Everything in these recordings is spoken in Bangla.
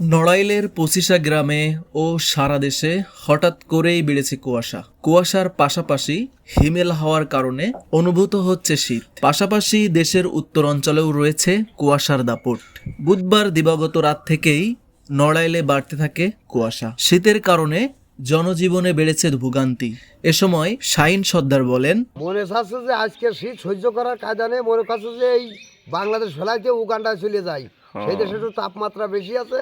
নড়াইলের পঁচিশা গ্রামে ও সারা দেশে হঠাৎ করেই বেড়েছে কুয়াশা। কুয়াশার পাশাপাশি হিমেল হওয়ার কারণে অনুভূত হচ্ছে শীত। পাশাপাশি দেশের উত্তর অঞ্চলেও রয়েছে কুয়াশার দাপট। বুধবার দিবাগত রাত থেকেই নড়াইলে বাড়তে থাকে কুয়াশা। শীতের কারণে জনজীবনে বেড়েছে ভোগান্তি। এ সময় শাইন সর্দার বলেন, মনে আজকে শীত সহ্য করার নেই, মনে করছে যে এই বাংলাদেশ ফেলাইতে উগান্ডায় চলে যাই সেই দেশে একটু তাপমাত্রা বেশি আছে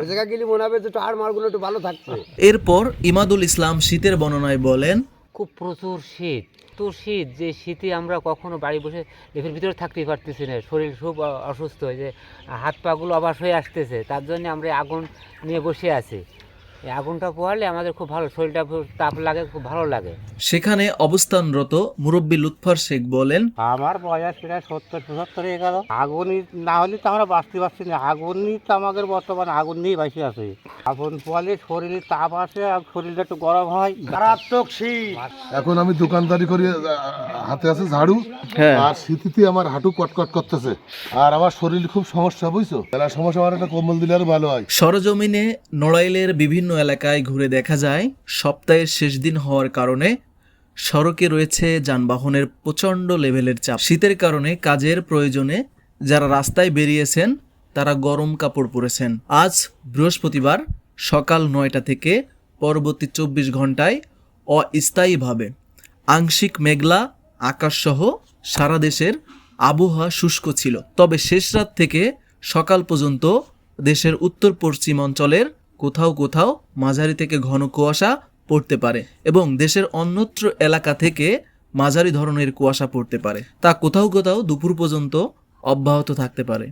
ওই জায়গায় গেলে মনে হবে যে একটু আর মারগুলো একটু ভালো থাকছে। এরপর ইমাদুল ইসলাম শীতের বর্ণনায় বলেন খুব প্রচুর শীত তো শীত যে শীতে আমরা কখনো বাড়ি বসে লেপের ভিতরে থাকতেই পারতেছি না শরীর খুব অসুস্থ হয়ে যে হাত পাগুলো অবাস হয়ে আসতেছে তার জন্য আমরা আগুন নিয়ে বসে আছি। আগুনটা পোহালে আমাদের খুব ভালো শরীরটা খুব তাপ লাগে খুব ভালো লাগে। সেখানে অবস্থানরত মুরব্বী লুৎফর শেখ বলেন আমার বয়স প্রায় সত্তর পঁচাত্তর হয়ে গেল। আগুনই না হলে তো আমরা বাঁচতে পারছি না। আগুনই তো আমাদের বর্তমান আগুন নিয়েই বাঁচে আছে। আগুন পোয়ালে শরীরে তাপ আসে আর শরীরটা একটু গরম হয়। মারাত্মক শীত। এখন আমি দোকানদারি করি হাতে আছে ঝাড়ু। আর শীতিতে আমার হাঁটু কটকট করতেছে। আর আমার শরীর খুব সমস্যা বুঝছ? সমস্যা আমার একটা কম্বল দিলে আর ভালো হয়। সরজমিনে নড়াইলের বিভিন্ন এলাকায় ঘুরে দেখা যায়, সপ্তাহের শেষ দিন হওয়ার কারণে সড়কে রয়েছে যানবাহনের প্রচণ্ড লেভেলের চাপ। শীতের কারণে কাজের প্রয়োজনে যারা রাস্তায় বেরিয়েছেন, তারা গরম কাপড় পরেছেন। আজ বৃহস্পতিবার সকাল নয়টা থেকে পরবর্তী চব্বিশ ঘন্টায় অস্থায়ীভাবে আংশিক মেঘলা আকাশসহ সারা দেশের আবহাওয়া শুষ্ক ছিল। তবে শেষ রাত থেকে সকাল পর্যন্ত দেশের উত্তর পশ্চিম অঞ্চলের কোথাও কোথাও মাঝারি থেকে ঘন কুয়াশা পড়তে পারে এবং দেশের অন্যত্র এলাকা থেকে মাঝারি ধরনের কুয়াশা পড়তে পারে। তা কোথাও কোথাও দুপুর পর্যন্ত অব্যাহত থাকতে পারে।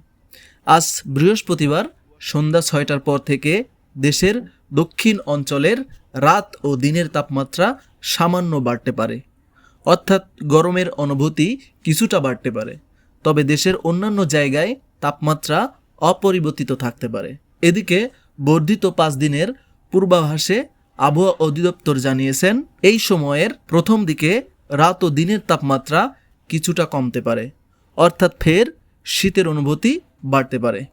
আজ বৃহস্পতিবার সন্ধ্যা ছয়টার পর থেকে দেশের দক্ষিণ অঞ্চলের রাত ও দিনের তাপমাত্রা সামান্য বাড়তে পারে। অর্থাৎ গরমের অনুভূতি কিছুটা বাড়তে পারে। তবে দেশের অন্যান্য জায়গায় তাপমাত্রা অপরিবর্তিত থাকতে পারে। এদিকে বর্ধিত পাঁচ দিনের পূর্বাভাসে আবহাওয়া অধিদপ্তর জানিয়েছেন, এই সময়ের প্রথম দিকে রাত ও দিনের তাপমাত্রা কিছুটা কমতে পারে। অর্থাৎ ফের শীতের অনুভূতি বাড়তে পারে।